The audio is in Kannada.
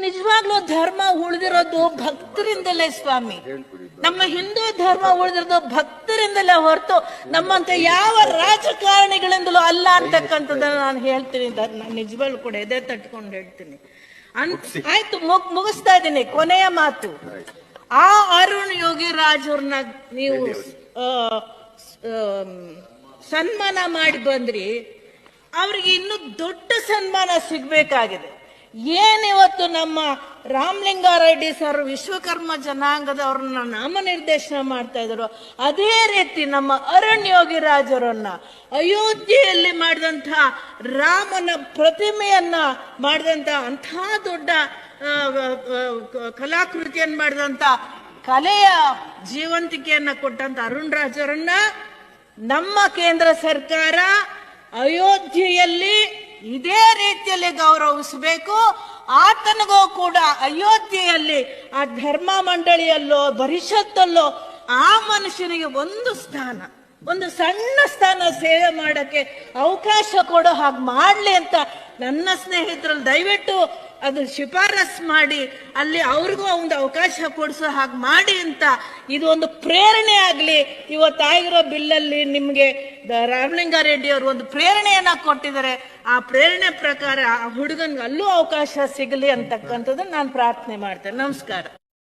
ನಿಜವಾಗ್ಲೂ ಧರ್ಮ ಉಳಿದಿರೋದು ಭಕ್ತರಿಂದಲೇ ಸ್ವಾಮಿ. ನಮ್ಮ ಹಿಂದೂ ಧರ್ಮ ಉಳಿದಿರೋದು ಭಕ್ತರಿಂದಲೇ ಹೊರತು ನಮ್ಮಂತ ಯಾವ ರಾಜಕಾರಣಿಗಳಿಂದಲೂ ಅಲ್ಲ ಅಂತಕ್ಕಂಥದ್ದನ್ನು ನಾನು ಹೇಳ್ತೀನಿ. ಧರ್ಮ ನಾನು ನಿಜವಾಗ್ಲೂ ಕೂಡ ಎದೆ ತಟ್ಕೊಂಡು ಹೇಳ್ತೀನಿ. ಅಂತ ಆಯ್ತು ಮುಗ್- ಮುಗಿಸ್ತಾ ಇದ್ದೀನಿ. ಕೊನೆಯ ಮಾತು. ಆ ಅರುಣ್ ಯೋಗಿರಾಜ್ ರಾಜವ್ರನ್ನ ನೀವು ಸನ್ಮಾನ ಮಾಡಿ ಬಂದ್ರಿ. ಅವ್ರಿಗೆ ಇನ್ನು ದೊಡ್ಡ ಸನ್ಮಾನ ಸಿಗ್ಬೇಕಾಗಿದೆ. ಏನಿವತ್ತು ನಮ್ಮ ರಾಮಲಿಂಗಾರೆಡ್ಡಿ ಸರ್ ವಿಶ್ವಕರ್ಮ ಜನಾಂಗದವ್ರನ್ನ ನಾಮನಿರ್ದೇಶನ ಮಾಡ್ತಾ ಇದ್ರು? ಅದೇ ರೀತಿ ನಮ್ಮ ಅರುಣ್ ರಾಜರನ್ನ ಅಯೋಧ್ಯೆಯಲ್ಲಿ ಮಾಡಿದಂಥ ರಾಮನ ಪ್ರತಿಮೆಯನ್ನ ಮಾಡಿದಂಥ ಅಂಥ ದೊಡ್ಡ ಕಲಾಕೃತಿಯನ್ನು ಮಾಡಿದಂಥ ಕಲೆಯ ಜೀವಂತಿಕೆಯನ್ನ ಕೊಟ್ಟಂತ ಅರುಣ್ ರಾಜರನ್ನ ನಮ್ಮ ಕೇಂದ್ರ ಸರ್ಕಾರ ಅಯೋಧ್ಯೆಯಲ್ಲಿ ಇದೇ ರೀತಿಯಲ್ಲಿ ಗೌರವಿಸಬೇಕು. ಆತನಿಗೂ ಕೂಡ ಅಯೋಧ್ಯೆಯಲ್ಲಿ, ಆ ಧರ್ಮ ಮಂಡಳಿಯಲ್ಲೋ ಪರಿಷತ್ತಲ್ಲೋ ಆ ಮನುಷ್ಯನಿಗೆ ಒಂದು ಸ್ಥಾನ, ಒಂದು ಸಣ್ಣ ಸ್ಥಾನ ಸೇವೆ ಮಾಡಕ್ಕೆ ಅವಕಾಶ ಕೊಡೋ, ಹಾಗೆ ಮಾಡ್ಲಿ ಅಂತ ನನ್ನ ಸ್ನೇಹಿತರಲ್ಲಿ ದಯವಿಟ್ಟು ಅದು ಶಿಫಾರಸ್ ಮಾಡಿ ಅಲ್ಲಿ ಅವ್ರಿಗೂ ಒಂದು ಅವಕಾಶ ಕೊಡಿಸೋ ಹಾಗೆ ಮಾಡಿ ಅಂತ ಇದು ಒಂದು ಪ್ರೇರಣೆ ಆಗಲಿ. ಇವತ್ತಾಗಿರೋ ಬಿಲ್ಲಲ್ಲಿ ನಿಮಗೆ ರಾಮಲಿಂಗಾರೆಡ್ಡಿ ಅವರು ಒಂದು ಪ್ರೇರಣೆಯನ್ನು ಕೊಟ್ಟಿದ್ದಾರೆ. ಆ ಪ್ರೇರಣೆ ಪ್ರಕಾರ ಆ ಹುಡುಗನ್ಗೆ ಅಲ್ಲೂ ಅವಕಾಶ ಸಿಗಲಿ ಅಂತಕ್ಕಂಥದ್ದು ನಾನು ಪ್ರಾರ್ಥನೆ ಮಾಡ್ತೇನೆ. ನಮಸ್ಕಾರ.